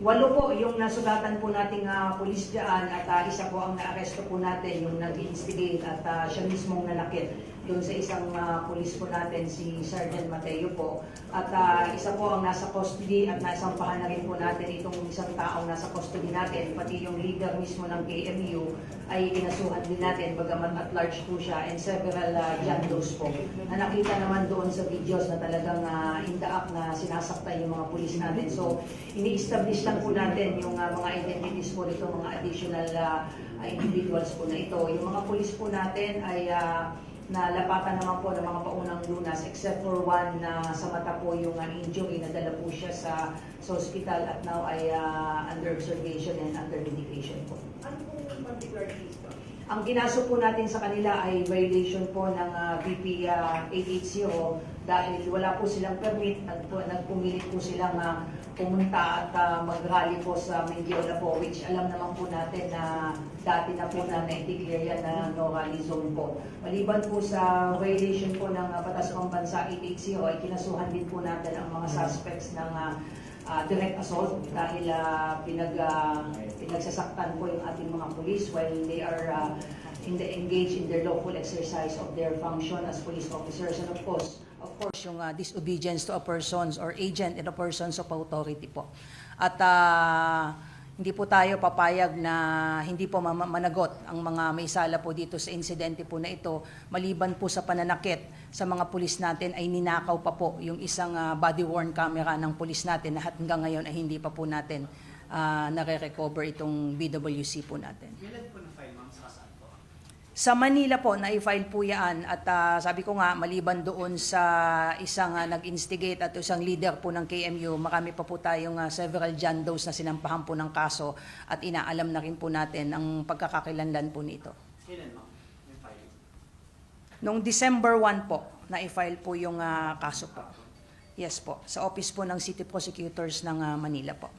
Walo po yung nasugatan po nating uh, pulis dyan at ah, isa po ang naaresto po natin yung nag-instigate at ah, siya mismong nanakit doon sa isang ah, pulis po natin si Sergeant Mateo po. At ah, isa po ang nasa custody at nasampahan na rin po natin itong isang taong nasa custody natin pati yung leader mismo ng KMU ay kinasuhan din natin bagamat at large po siya and several uh, John Does po na nakita naman doon sa videos na talagang uh, in the act na sinasaktan yung mga pulis natin. So, ini-establish lang po natin yung uh, mga identities po nito, mga additional uh, uh, individuals po na ito. Yung mga pulis po natin ay uh, nalapatan naman po ng mga paunang lunas except for one na sa mata po yung uh, injury, nadala po siya sa, sa hospital at now ay uh, under observation and under medication po. Ano pong particular case? Ang ginaso po natin sa kanila ay violation po ng uh, BP uh, 880 dahil wala po silang permit, nagpu- nagpumilit po silang uh, pumunta at uh, mag-rally po sa Mendiola po which alam naman po natin na dati na po na na-declare yan na no rally zone po. Maliban po sa violation po ng uh, Batas ng Bansa 880 ay kinasuhan din po natin ang mga suspects ng uh, uh, direct assault dahil uh, pinag, uh, pinagsasaktan po yung ating mga police while they are uh, in the, engaged in their lawful exercise of their function as police officers. And of course of course yung uh, disobedience to a persons or agent in a persons of authority po. At uh, hindi po tayo papayag na hindi po ma- managot ang mga may sala po dito sa insidente po na ito maliban po sa pananakit sa mga pulis natin ay ninakaw pa po yung isang ah, body worn camera ng pulis natin na hanggang ngayon ay hindi pa po natin uh, nare-recover itong BWC po natin. Kailan po na-file ma'am sa? Sa Manila po, na-file po yan at ah, sabi ko nga, maliban doon sa isang ah, nag-instigate at isang leader po ng KMU, marami pa po tayong ah, several John Does na sinampahan po ng kaso at inaalam na rin po natin ang pagkakakilanlan po nito. Kailan filing? Noong December 1 po, na-file po yung ah, kaso po. Yes po, sa office po ng City Prosecutors ng ah, Manila po.